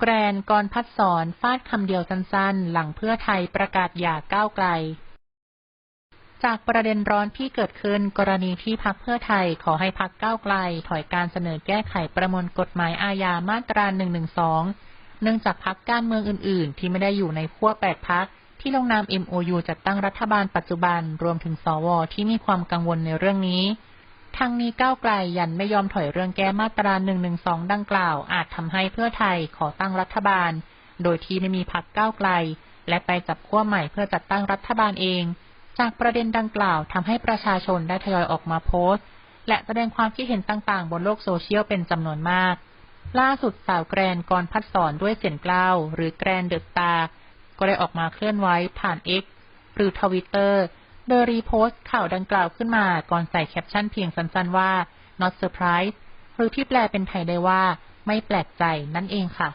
แกรนกรพัฒสอนฟาดคำเดียวสั้นๆ หลังเพื่อไทยประกาศหย่าก้าวไกล จากประเด็นร้อนที่เกิดขึ้นกรณีที่พักเพื่อไทยขอให้พักก้าวไกล ถอยการเสนอแก้ไขประมวลกฎหมายอาญามาตรา 112 เนื่องจากพักการเมืองอื่น ๆ ที่ไม่ได้อยู่ในขั้วแปดพักที่ลงนาม MOU จัดตั้งรัฐบาลปัจจุบันรวมถึงสวที่มีความกังวลในเรื่องนี้ ทางนี้ก้าวไกลยันไม่ยอมถอยเรื่องแก้มาตรา 112 ดังกล่าว อาจทำให้เพื่อไทยขอตั้งรัฐบาล โดยที่ไม่มีพักก้าวไกล และไปจับขั้วใหม่เพื่อจัดตั้งรัฐบาลเอง จากประเด็นดังกล่าวทำให้ประชาชนได้ทยอยออกมาโพสต์ และแสดงความคิดเห็นต่างๆ บนโลกโซเชียลเป็นจำนวนมาก ล่าสุดสาวแกรนกรพัดสอนด้วยเสียงกล้าวหรือแกรนเดอะตาก็ได้ออกมาเคลื่อนไหวผ่าน X หรือทวิตเตอร์ เดอรีโพสต์ข่าวดังกล่าวขึ้นมาก่อนใส่แคปชั่นเพียงสั้นๆว่า not surprise หรือที่แปลเป็นไทยได้ว่า ไม่แปลกใจนั่นเองค่ะ